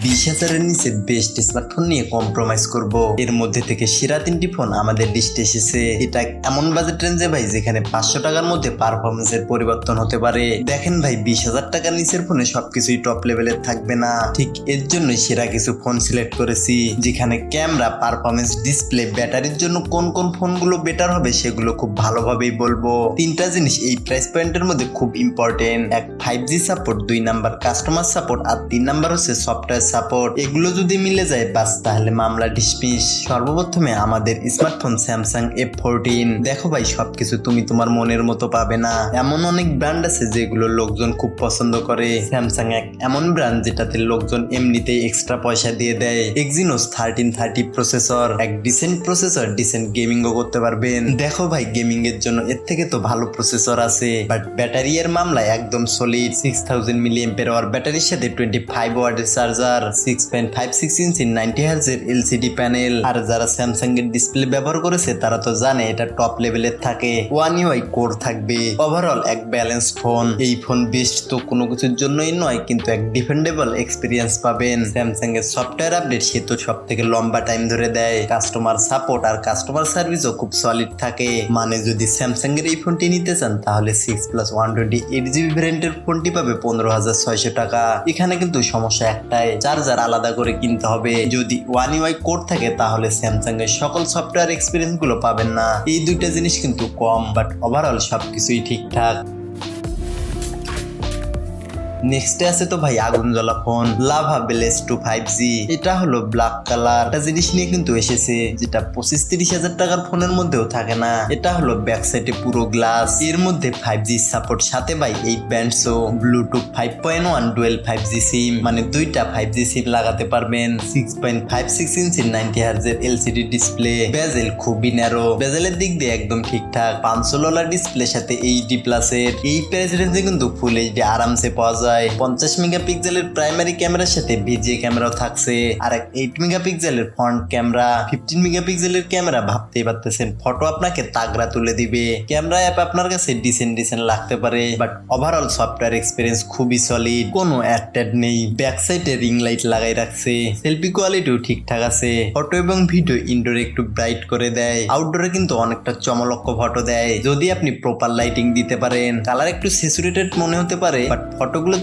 বিশ হাজারের নিচে বেস্ট স্মার্টফোন নিয়ে কম্প্রোমাইজ করব। এর মধ্যে থেকে সেরা তিনটি ফোন আমাদের লিস্টে এসেছে। এটা এমন বাজেট রেঞ্জে ভাই, যেখানে পাঁচশো টাকার মধ্যে পারফরমেন্সের পরিবর্তন হতে পারে। দেখেন ভাই, বিশ হাজার টাকার নিচের ফোনে সবকিছুই টপ লেভেলের থাকবে না। ঠিক এর জন্যই সেরা কিছু ফোন সিলেক্ট করেছি, যেখানে ক্যামেরা পারফরমেন্স ডিসপ্লে ব্যাটারির জন্য কোন কোন ফোনগুলো বেটার হবে সেগুলো খুব ভালোভাবেই বলব। তিনটা জিনিস এই প্রাইস পয়েন্টের মধ্যে খুব ইম্পর্টেন্ট এক ফাইভ জি সাপোর্ট দুই নাম্বার কাস্টমার সাপোর্ট আর তিন নাম্বার হচ্ছে সফটওয়্যার সাপোর্ট এগুলো যদি মিলে যায়, বাস তাহলে মামলা ডিসমিস। সর্বপ্রথমে আমাদের স্মার্টফোন স্যামসাং এফ ফোরটিন দেখো ভাই, সবকিছু তুমি তোমার মনের মতো পাবে না। এমন অনেক ব্র্যান্ড আছে যেগুলো লোকজন খুব পছন্দ করে। স্যামসাং এক এমন ব্র্যান্ড যেটাতে লোকজন এমনিতেই এক্সট্রা পয়সা দিয়ে দেয়। এক্সিনোস থার্টিন থার্টি প্রসেসর এক ডিসেন্ট প্রসেসর ডিসেন্ট গেমিংও করতে পারবেন। দেখো ভাই গেমিং এর জন্য এর থেকে তো ভালো প্রসেসর আছে। বাট ব্যাটারি এর মামলায় একদম সলিড সিক্স থাউজেন্ড মিলি এম্পের ব্যাটারির সাথে টোয়েন্টি ফাইভ ওয়ার্ডের charger six point five six inch ninety hertz হার্জের LCD panel আর যারা স্যামসাং এর ডিসপ্লে ব্যবহার করেছে, তারা তো জানে এটা টপ লেভেলের থাকে। ওয়ান ইউআই কোর থাকবে। ওভারঅল এক ব্যালেন্স ফোন এই ফোন বেস্ট তো কোনো কিছুর জন্যই নয়, কিন্তু এক ডিফেন্ডেবল এক্সপিরিয়েন্স পাবেন। স্যামসাং এর সফটওয়্যার আপডেট সে তো সব থেকে লম্বা টাইম ধরে দেয়। কাস্টমার সাপোর্ট আর কাস্টমার সার্ভিসও খুব সলিড থাকে। মানে যদি স্যামসাং এর এই ফোনটি নিতে চান, তাহলে six plus one twenty eight GB ভ্যারিয়েন্টের ফোনটি পাবে পনেরো হাজার ছয়শো টাকা। এখানে কিন্তু সমস্যা একটাই চার্জার আলাদা করে কিনতে হবে। যদি ওয়ান ইউআই কোড থাকে, তাহলে স্যামসাং এর সকল সফটওয়্যার এক্সপিরিয়েন্সগুলো পাবেন না। এই দুইটা জিনিস কিন্তু কম বাট ওভারঅল সবকিছুই ঠিকঠাক। নেক্সটে আছে তো ভাই আগুন জ্বলা phone, Lava Blaze two five G এটা হলো ব্ল্যাক কালার একটা জিনিস নিয়ে কিন্তু এসেছে, যেটা পঁচিশ তিরিশ হাজার টাকার ফোনের মধ্যেও থাকে না। এটা হলো ব্যাক সাইডে পুরো গ্লাস এর মধ্যে ফাইভ জি সাপোর্ট সাথে ভাই eight ব্যান্ডসও Bluetooth five point one dual five G SIM মানে দুইটা ফাইভ জি সিম লাগাতে পারবেন। Six point five six inch ninety হার্জের LCD display bezel খুবই ন্যারো বেজেলের দিক দিয়ে একদম ঠিকঠাক। পাঁচশো ডলার ডিসপ্লে সাথে এইচডি প্লাসের এই প্রাইস রেঞ্জে কিন্তু ফুল এইচডি আরামসে পাওয়া যায়। পঞ্চাশ মেগাপিক্সেলের প্রাইমারি ক্যামেরার সাথে ভিজিএ ক্যামেরাও থাকছে। আর এইট মেগাপিক্সেলের ফ্রন্ট ক্যামেরা ফিফটিন মেগাপিক্সেলের ক্যামেরা ভাবতেই পারতেছেন ফটো আপনাকে তাগড়া তুলে দিবে। ক্যামেরা অ্যাপ আপনার কাছে ডিসেন্ট ডিসেন্ট লাগতে পারে বাট ওভারঅল সফটওয়্যার এক্সপিরিয়েন্স খুবই সলিড কোনো অ্যাড নেই। ব্যাক সাইডে রিং লাইট লাগাই রাখছে। সেলফি কোয়ালিটিও ঠিকঠাক আছে। ফটো এবং ভিডিও ইনডোরে একটু ব্রাইট করে দেয়। আউটডোরে কিন্তু অনেকটা চমলক্ষ ফটো দেয়। যদি আপনি প্রপার লাইটিং দিতে পারেন কালার একটু স্যাচুরেটেড মনে হতে পারে বাট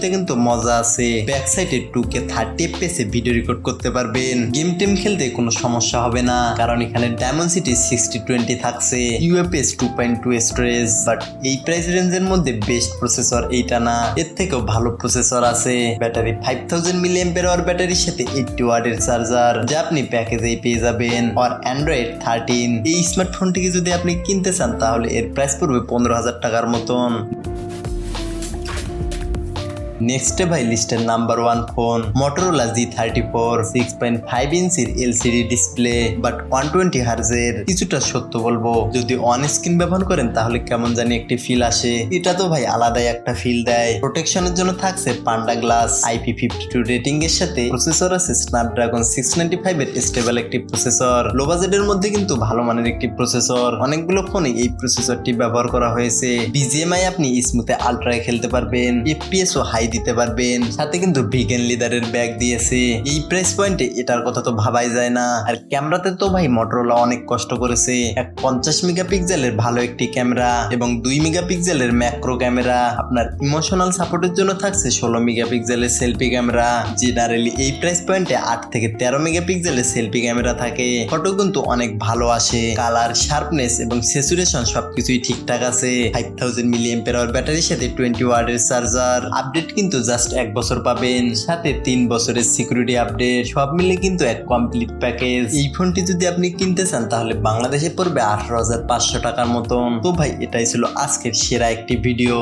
ফটোগুলোতে কিন্তু মজা আছে। ব্যাক সাইড সাইডে টু কে থার্টি এফপিএসে ভিডিও রেকর্ড করতে পারবেন। গেম টেম খেলতে কোনো সমস্যা হবে না, কারণ এখানে ডায়মন্ড সিটি সিক্সটি টোয়েন্টি থাকছে UFS two point two storage but এই প্রাইস রেঞ্জের মধ্যে বেস্ট প্রসেসর এইটা না। এর থেকেও ভালো প্রসেসর আছে। ব্যাটারি ফাইভ থাউজেন্ড মিলি এম্পের ব্যাটারির সাথে এইটটি ওয়ার্ডের চার্জার যা আপনি প্যাকেজেই পেয়ে যাবেন। আর অ্যান্ড্রয়েড থার্টিন এই স্মার্টফোনটিকে যদি আপনি কিনতে চান, তাহলে এর প্রাইস পড়বে পনেরো হাজার টাকার মতন। নেক্সটে ভাই লিস্টের number one phone Motorola G thirty four six point five ইঞ্চির LCD display but one twenty হার্জের কিছুটা সত্য বলব। যদি অন স্ক্রিন ব্যবহার করেন, তাহলে কেমন জানি একটি ফিল আসে। এটা তো ভাই আলাদাই একটা ফিল দেয়। প্রোটেকশনের জন্য থাকছে Panda glass IP fifty two rating এর সাথে প্রসেসর আছে স্ন্যাপড্রাগন সিক্স নাইনটি ফাইভ এর স্টেবল একটি প্রসেসর লো বাজেটের মধ্যে কিন্তু ভালো মানের একটি প্রসেসর অনেকগুলো ফোনে এই প্রসেসরটি ব্যবহার করা হয়েছে। বিজিএমআই আপনি স্মুথে আলট্রায় খেলতে পারবেন। এফপিএস ও হাই দিতে পারবেন। সাথে কিন্তু ভিগেন লিদারের ব্যাগ দিয়েছে। এই প্রাইস পয়েন্টে এটার কথা তো ভাবাই যায় না। আর ক্যামেরাতে তো ভাই মোটরোলা অনেক কষ্ট করেছে। এক পঞ্চাশ মেগাপিক্সেলের ভালো একটি ক্যামেরা এবং দুই মেগাপিক্সেলের ম্যাক্রো ক্যামেরা আপনার ইমোশনাল সাপোর্টের জন্য থাকছে ষোলো মেগাপিক্সেলের সেলফি ক্যামেরা জেনারেলি এই প্রাইস পয়েন্টে আট থেকে তেরো মেগাপিক্সেলের সেলফি ক্যামেরা থাকে। ফটো কিন্তু অনেক ভালো আসে। কালার শার্পনেস এবং সেচুরেশন সবকিছুই ঠিকঠাক আছে। ফাইভ থাউজেন্ড মিলি এম্পের ব্যাটারির সাথে টোয়েন্টি ওয়ার্ডের চার্জার আপডেট কিন্তু জাস্ট এক বছর পাবেন, সাথে তিন বছরের সিকিউরিটি আপডেট সব মিলে কিন্তু এক কমপ্লিট প্যাকেজ এই ফোনটি যদি আপনি কিনতে চান, তাহলে বাংলাদেশে পড়বে আঠারো হাজার পাঁচশো টাকার মতন। তো ভাই, এটাই ছিল আজকের সেরা একটি ভিডিও